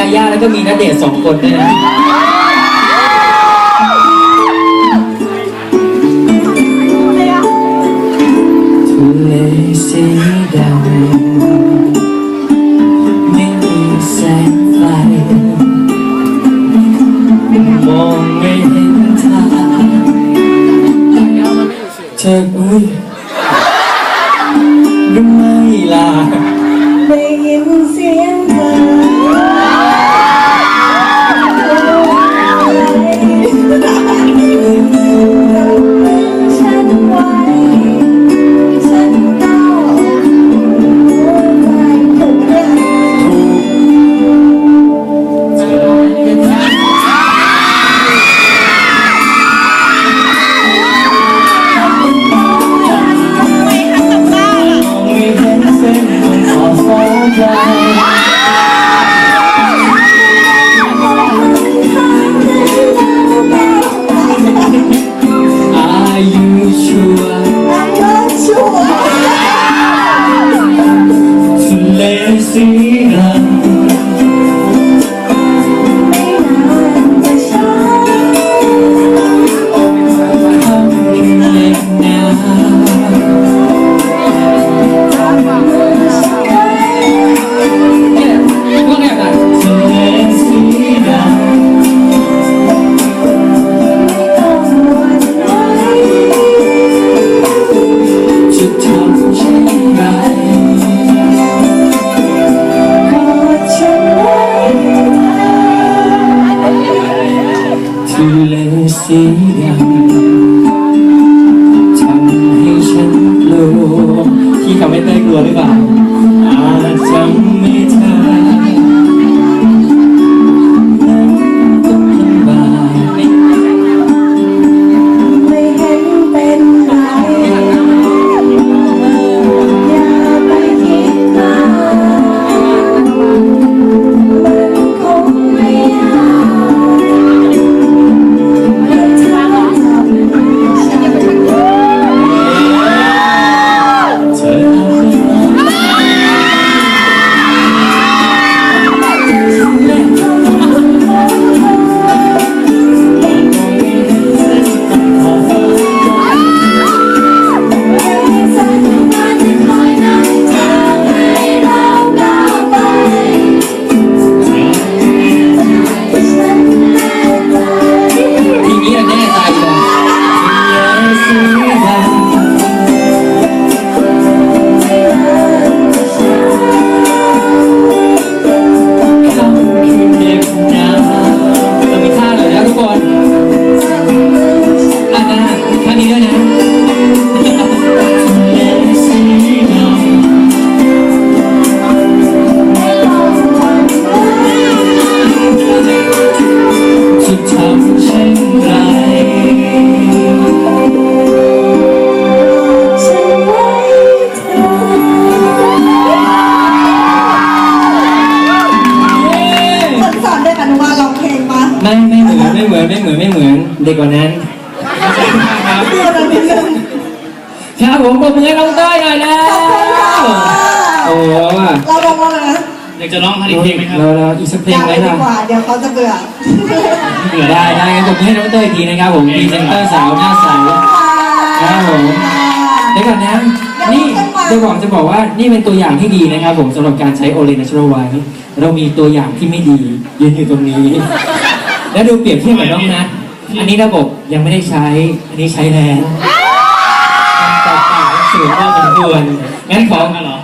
ยาย่าแล้วก็มีนัเดชน์สองคนด้วยนะทะเลสีดำไม่มีแสงไฟมองไม่เห็นทางเธออุ้ยหรือไม่ล่ะ ได้ยินเสียง ทะเสีดำทำให้ฉันกลัวที่ทำให้เต้ยกลัวหรือเปล่า ด ไม่เหมือนไม่เหมือนไม่เหมือนไม่เหมือนเด็กกว่านั้นครับพูดอะไรนิดนึงครับผมปรบมือให้น้องเต้ยหน่อยแล้วโอ้เราลองว่าอะไรนะอยากจะร้องอีกเพลงไหมครับเราเราอีกสักเพลองย่าไหมไปดีล่ะกว่าเดี๋ยวเขาจะเบื่อเผื่อได้ได้งั้นปรบมือให้น้องเต้ยอีกทีนะครับผมพรีเซนเตอร์สาวหน้าใสครับผมเดี๋ยวก่อนนะนี่จะบอกจะบอกว่านี่เป็นตัวอย่างที่ดีนะครับผมสำหรับการใช้โอเลน a ช u ร a l ไวเรามีตัวอย่างที่ไม่ดียืนอยู่ตรงนี้ แล้วดูเปรียบเทียบกับน้องนัทอันนี้ระบบยังไม่ได้ใช้ อันนี้ใช้แล้วความแตกต่างสูงพอสมควรงั้นขอเหรอ